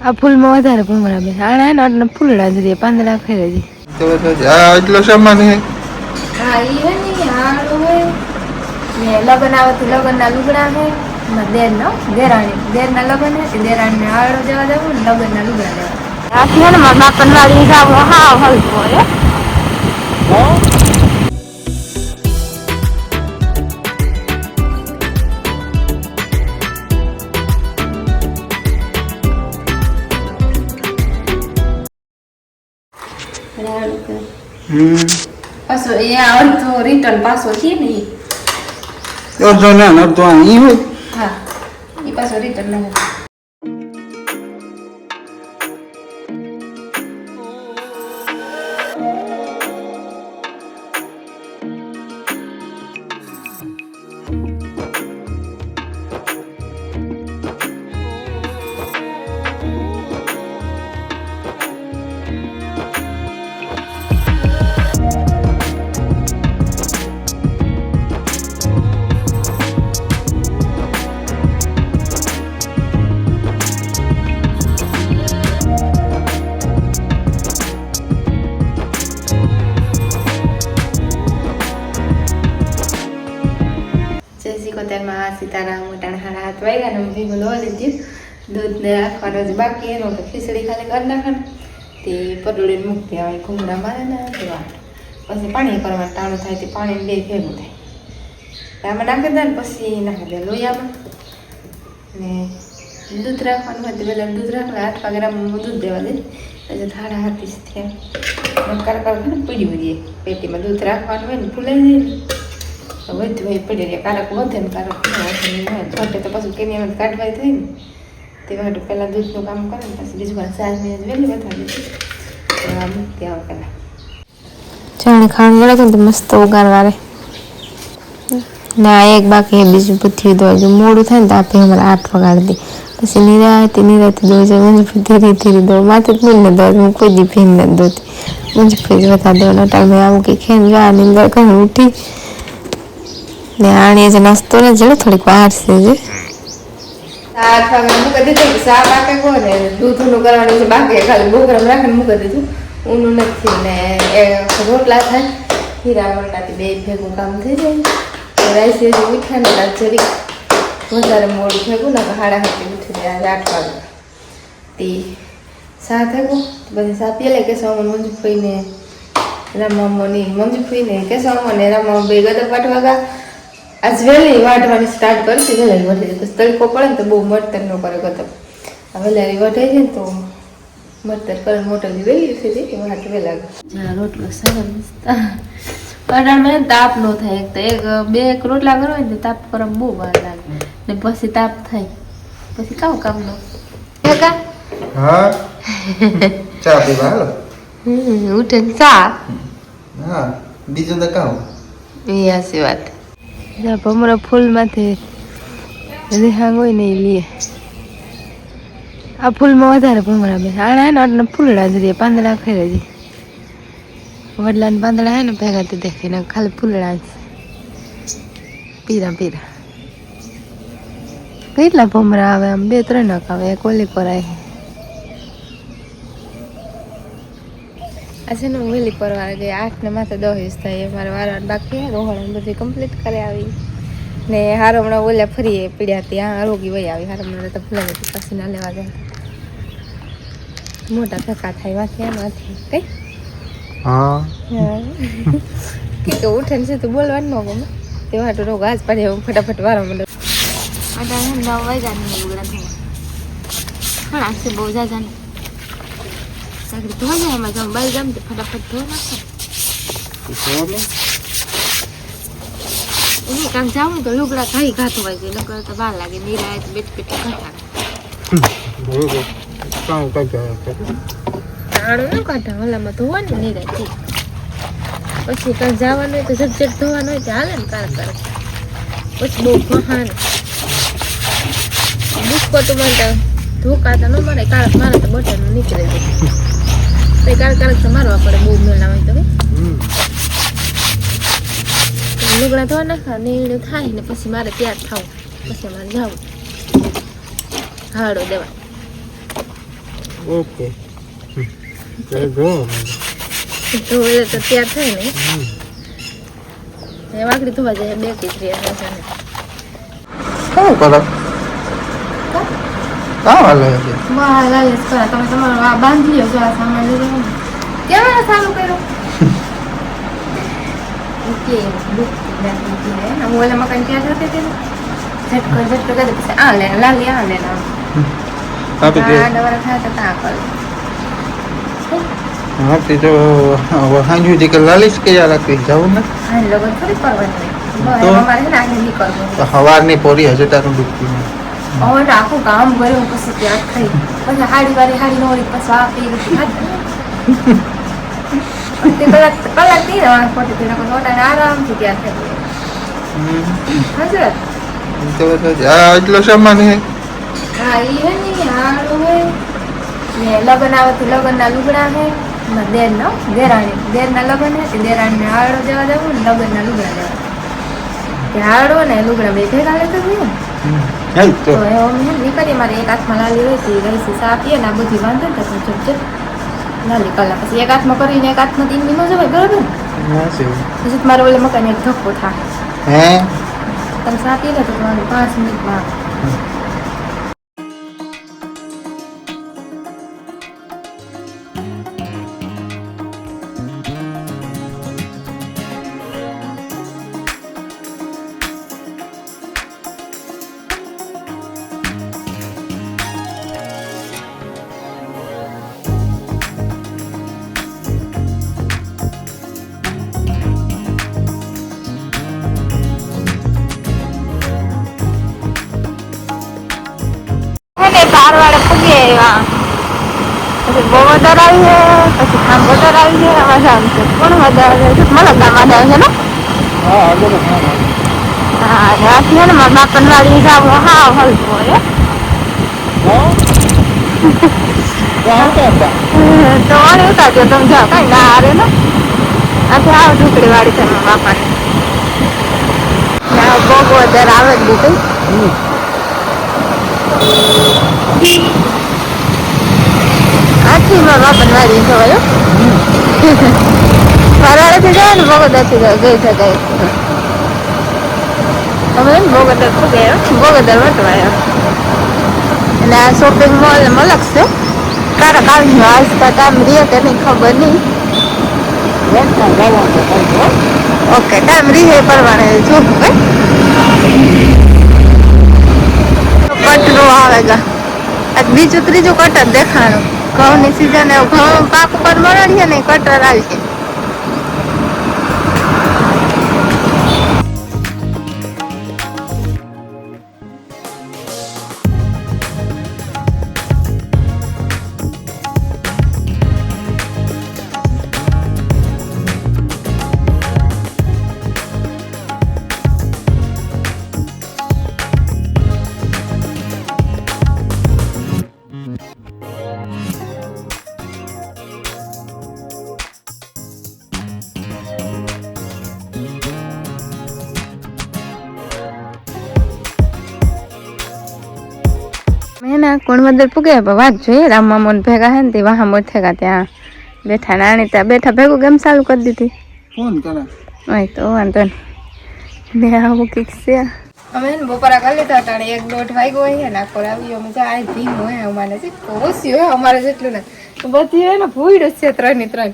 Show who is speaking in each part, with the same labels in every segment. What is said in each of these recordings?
Speaker 1: આ ફૂલમાં વધારે ભૂમરા બે આણા એના ને એટલે ફૂલડા જ રે પાંદડા ફેરે
Speaker 2: તો આ એટલો સામાન હે
Speaker 1: હા ઈ હે ને આળો હે. ને લગન આવે તો લગનના લુગડા હે. મારા દેરનો દેરાણી દેરના લગન હે દેરાણી દેરાણીને આળો જવા દેવું ને લગનના લુગડા લેવા. આ છે ને મારા બાપન વાળી જાવ હા હલકો હે? પાછો અહીંયા અડધો રિટર્ન પાછો છે ને.
Speaker 2: અડધો ના ને અડધો અહીં હોય
Speaker 1: હા એ પાછો રિટર્ન ના દૂધ ને રાખવાનું જ બાકી એનો તો ખીચડી ખાલી કરી નાખવાનું તે પટોળી મૂકતી આવે ઘૂમડા મારે ને પછી પાણી કરવા ટાણું થાય તે પાણી બે ભેગું થાય. આમાં નાખી દે ને, પછી નાખી દે લોહીયામાં ને દૂધ રાખવાનું હોય તો પહેલાં દૂધ રાખવા આઠ વાગ્યામાં દૂધ દેવા દે એટલે થાળા હાથી થયા. કર કર ને પીડ્યું રહીએ પેટીમાં દૂધ રાખવાનું હોય ને ભૂલાઈ જાય ને. વધુ એ પડી રહે. કારક વધે ને કારક ઘટે તો પછી કેની કાઢવાય થાય ને તે માટે પહેલાં દૂધનું કામ કરે ને પછી બીજું કાંઈ ને વહેલી વધારે ત્યાં પહેલાં જાણે ખાણ ગળે તો મસ્ત ઉગાડવા રે ના એક બાકી બીજું પૂથ્યું દો જો મોડું થાય ને તો આપે અમારે આઠ વગાડી દે પછી નિરાયતી નિરાયતી દો છે મંજુ ધીરે ધીરે દો માથે જ ન દો હું કોઈ દી ભીન ન દોતી મંજુ ફ્રીજ વધારે દો નટાળ મેં આવું કે ખેન જા નિંદર કરીને ઉઠી ને આણીએ જે નાસ્તો ને જડે થોડીક વાર છે જે આઠ વાગે મૂકી દીધું કે સા બાકે કોને દૂધનું કરવાનું છે ખાલી બોકરમ રાખીને મૂકી દીધું. ઊનું નથી ને એ રોટલા થાય. હીરા મંડાથી બે ભેગું કામ થઈ જાય. રાઈસ એ ઉઠ્યા જરી વધારે મોડું ભેગું ને હાડા હાથી ઉઠી તે સાત થયું પછી સા પીલે કે સોમન મંજુ ફઈને રમવાની મંજુ ફઈને કે સોમન ને રમવા બે ગદા પાઠવા ગા આજ વહેલી વાઢવાની સ્ટાર્ટ કરતી વહેલી વઢી દે તડકો પડે ને તો બહુ મરતર નો કરે ગતમ વહેલારી વઢાઈ જાય ને તો મરતર કરે. મોટર જે વહેલી થઈ જાય કે હાથ વહેલા જ્યાં રોટલો સરસ કડામાં તાપ નો થાય. એક તો એક બે એક રોટલા કરવા ને તાપ કરવા બહુ વાર લાગે. ને પછી તાપ થાય. પછી કામ કામ નો. કા?
Speaker 2: હા? ચા પીવા હાલો?
Speaker 1: હમ ઉઠે ચા.
Speaker 2: હા બીજું તો કામ
Speaker 1: એ હાસી વાત. જ્યાં ભમરો ફૂલમાંથી રેહાંગ હોય ને એ લે. આ ફૂલમાં વધારે ભમરા બે આણા ને એટલે ફૂલડા જ રે, પાંદડા ફેરે છે. વડલા પાંદડા હે ને ભેગા તો દેખે ને, ખાલી ફૂલડા જ. પીરા પીરા. કેટલા ભમરા આવે આમ? બે, ત્રણ આવે, એક ઓલી પર આવે આ છે ને હું વહેલી પરવાર ગઈ આઠ ને માથે દસ થાય મારે વારવાર બાકી રોહણ બધી કમ્પ્લીટ કરી આવી. ને હારો હમણાં ઓલા ફરીએ પીડ્યા હતી હા રોગી વહી આવી હારો હમણાં તો ભૂલાઈ ગઈ પછી ના લેવા જાય. મોટા ધક્કા થાય માથે માથે કઈ?
Speaker 2: હા.
Speaker 1: કે કે ઉઠે ને છે તો બોલવાનું ન ગમે. તે વાટો રોગ આજ પાડે હું ફટાફટ વારો મને આટા નવ વાગ્યા ને હા થયા પણ બહુ જાજા ને સાગરી ધોવા ને એમાં જાઉં બાઈ જામ તો ફટાફટ ધોવા નાખો એને કામ જાઉં તો લુગડા ઘાઈ ઘાતું છે નકર તો વાર લાગે નિરાય બેટ પેટ ઘાટા પછી કાંઈ જવાનું હોય તો ઝટઝટ ધોવાનું હોય તો હાલે ને કારક કારક પછી બહુ ફહાન બુસ્કો તો મને ધોકાતા ન મળે કારક મારે તો બટન નીકળે છે તો તો મારવા પડે બહુ મેળા હોય તો. લુગડા ધોવા નાખા નીણું થાય ને પછી મારે તૈયાર થવું પછી મારે જવું. હાડો દેવા.
Speaker 2: ઓકે. તે
Speaker 1: તૈયાર થાય ને. એ વાકડી ધોવા જાય બે કીધરી હશે
Speaker 2: શું કરો? કાં હાલે છે?
Speaker 1: વાહ લાલેશ કરા તમે તમારો આ બાંધી લો જો આ સામાન લઈ જાઓ કેમેરા ચાલુ કર્યો? ઓકે ને? હું ઓલા મકાન ત્યાં જતી ને ઝટકો ઝટકો કરી પછી આ લે લાલી આ લે ના
Speaker 2: આપી દે
Speaker 1: આ ડવરા થાય તો ત્યાં કર.
Speaker 2: હા તે તો હાંજુ દી કે લાલીશ કે યાર રાખી જાવું ને?
Speaker 1: હા લગન થોડી કરવાની
Speaker 2: તો?
Speaker 1: અમારે છે ને આજે નહીં કરવું
Speaker 2: પોરી હજુ તારું દુખતું નહીં.
Speaker 1: હવે આખું કામ કર્યું પછી ત્યાં ખાઈ પછી હાડી વાળી હાડી નો વળી પછી થઈ જવાનું ખોટી પીને કોઈ નોટા આરામથી ત્યાં થઈ
Speaker 2: હમ.
Speaker 1: હજરત
Speaker 2: તો તો આ એટલો સામાન હે
Speaker 1: હા ઈ હે ને હે. ને લગન આવે તો લુગડા હે. મારા દેરનો દેરાણી. લગન હે તે દેરાણીને હાડો જવા જવું ને લગ્નના લુગડા હાડો ને લુગડા બે ભેગા લેતા ને.
Speaker 2: હેલ તો
Speaker 1: નીકળી મારે એક હાથમાં લાલી હોય હતી રહીસી સા પીએ ને આ બધી વાંધો ને તો ચપ લાલી કલાક પછી એક હાથમાં કરીને એક હાથમાં તીન નો જવાય બરાબર? ને પછી મારે ઓલે મકાન ધક્કો થાય.
Speaker 2: હે?
Speaker 1: તમે સા પી લે તો પાંચ મિનિટમાં ને પારવાડે પૂગી આવ્યા. પછી બોવદર આવી છે પછી ખાંભોદર આવી છે મજા છે કોણ મજા આવે છે. મને ગામ આવે છે ને
Speaker 2: હા હા.
Speaker 1: ને મારા બાપન વાળી જાવ હા હલતું હોય તો વળી ઉતારજો તમે જાઓ કઈ ના હારે ને આથી આવ ઢોકળી વાળી છે મારા બાપાને. બહુ વધારે આવે જ દીધી આથી મારા બાપન મારી જવાયો મારવાડેથી જાય ને બગોદરથી ગઈ શકાય અમે બોગદર આવ્યો બોગદર વટવાયો. અને આ શોપિંગ મોલ મલક છે. તારા કાલનો વાંચતા કામ રહે કે નહીં ખબર નહીં. ઓકે ટાઈમ રહે પ્રમાણે જોવું કઈ કટરું આવેગા. બીજું ત્રીજું કટર દેખાણું. ઘઉંની સિઝન એવું ઘઉં પાક ઉપર મળે ને કટર આવી છે કોણ મંદિર પૂગે વાત જોઈએ. રામ મામોન ભેગા હે ને તે વાહા મોર થેગા ત્યાં બેઠા નાની ત્યાં બેઠા ભેગું કેમ ચાલુ કરી દીધી?
Speaker 2: ફોન કરે.
Speaker 1: ઓય તો વાંધો નહીં. ને આવું કંઈક છે. અમે ને બપોરા કરી લીધા હતા એક દોઢ વાગ્યો હોય ને આખો આવ્યો. મજા આ ભીમ હોય અમારે છે. ઓછી હોય અમારે જેટલું ને બધી હોય ને ભૂડ છે ત્રણની ત્રણ.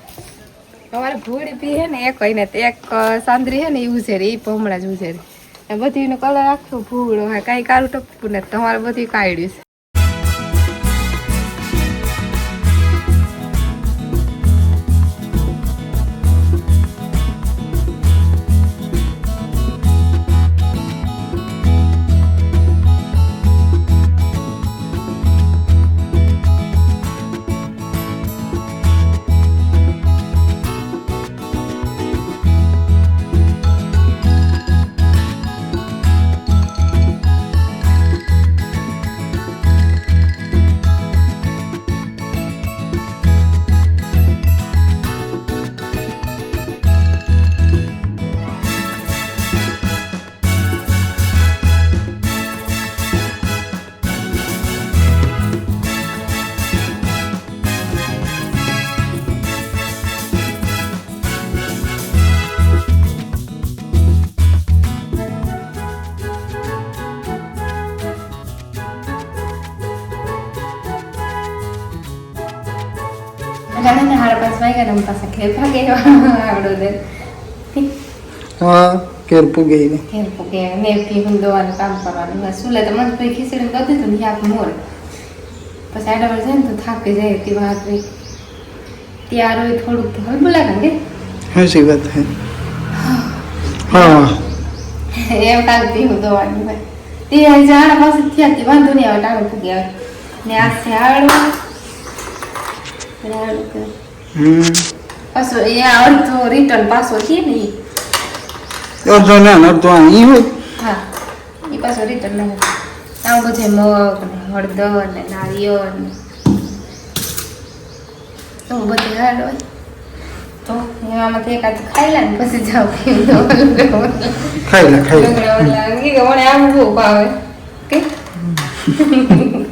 Speaker 1: અમારે ભૂડ બી હે ને એક હોય ને એક સાંદરી હે ને એ ઉઝેરી એ હમણાં જ ઉઝેરી એ બધી કલર આખો ભૂળો હા કાંઈ કાળું ટપકું નથી. તમારે બધી કાઢ્યું છે. ને હાડા ને પાછા ઘેર ભાગે આવડો દે
Speaker 2: હા કેર પૂગી
Speaker 1: ઘેર પૂગે ને પી હું દવાનું કામ કરવાનું બસ સુલે તો મને પછી ખીચડી કરી દીધું ને આપ મોર પછી આડા પર જાય ને તો થાકી જાય તે વાત રહી ત્યાર હોય થોડુંક હલબું લાગે ને
Speaker 2: વાત હે હા
Speaker 1: એમ કાલ પી હું દવાની તે જાણા પાસે થયા તે વાંધો નહીં આવે ટાણું આવે ને આ શિયાળો કે પાછો એ અડધો રિટર્ન પાછો છે ને.
Speaker 2: અડધો ના અડધો આ હોય?
Speaker 1: હા. એ પાછો રિટર્ન ના આવું બધે મગ ને હળદર ને નારિયેળ ને. તો બધું હાલ હોય. તો હું આમાંથી એકાદ ખાઈ લે ને પછી જાઉં.
Speaker 2: ખાઈ લે ખાઈ લે
Speaker 1: આમ બહુ ભાવે. કે?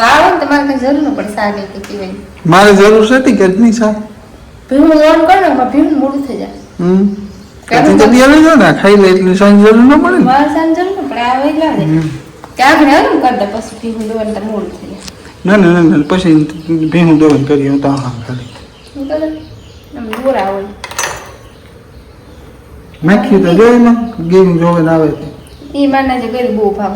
Speaker 1: આવો ને તમારે કઈ જરૂર ન પડે સારી કે પીવાની
Speaker 2: મારે જરૂર છે તી કે સા
Speaker 1: પીવું લોન કરો ને પીવું મોડું થઈ જાય.
Speaker 2: હમ. કાથી તો દિયા લઈ ને ખાઈ લે એટલે સાંજ જરૂર ન પડે
Speaker 1: મારે સાંજ જરૂર ન પડે આવે એટલે આવે. ત્યાં આગળ આવે કરતા પછી ભીનું લોન તો મોડું થઈ જાય.
Speaker 2: ના ના પછી ભીનું દોન કરી હું તો હા
Speaker 1: કરે. દોરા
Speaker 2: તો જોઈ ને ગેમ જોવે આવે
Speaker 1: એ માના જે ગરી બહુ ભાવ.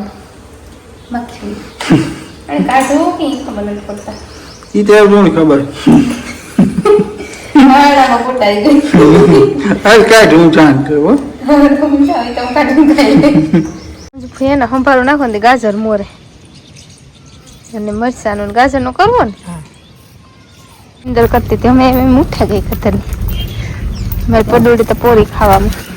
Speaker 1: મખ્ખી અને કાઢવું કે ખબર નથી પડતા.
Speaker 2: ઈ તો ખબર.
Speaker 1: મારામાં પોટાઈ ગઈ
Speaker 2: હાલ.
Speaker 1: એને સંભાળું નાખો ને ગાજર મોરે. અને મરચાનું ને ગાજરનું કરવો ને. અંદર કરતી હતી અમે એમ ઉઠા ગઈ ખતરની મારી પડોડી તો પોરી ખાવામાં.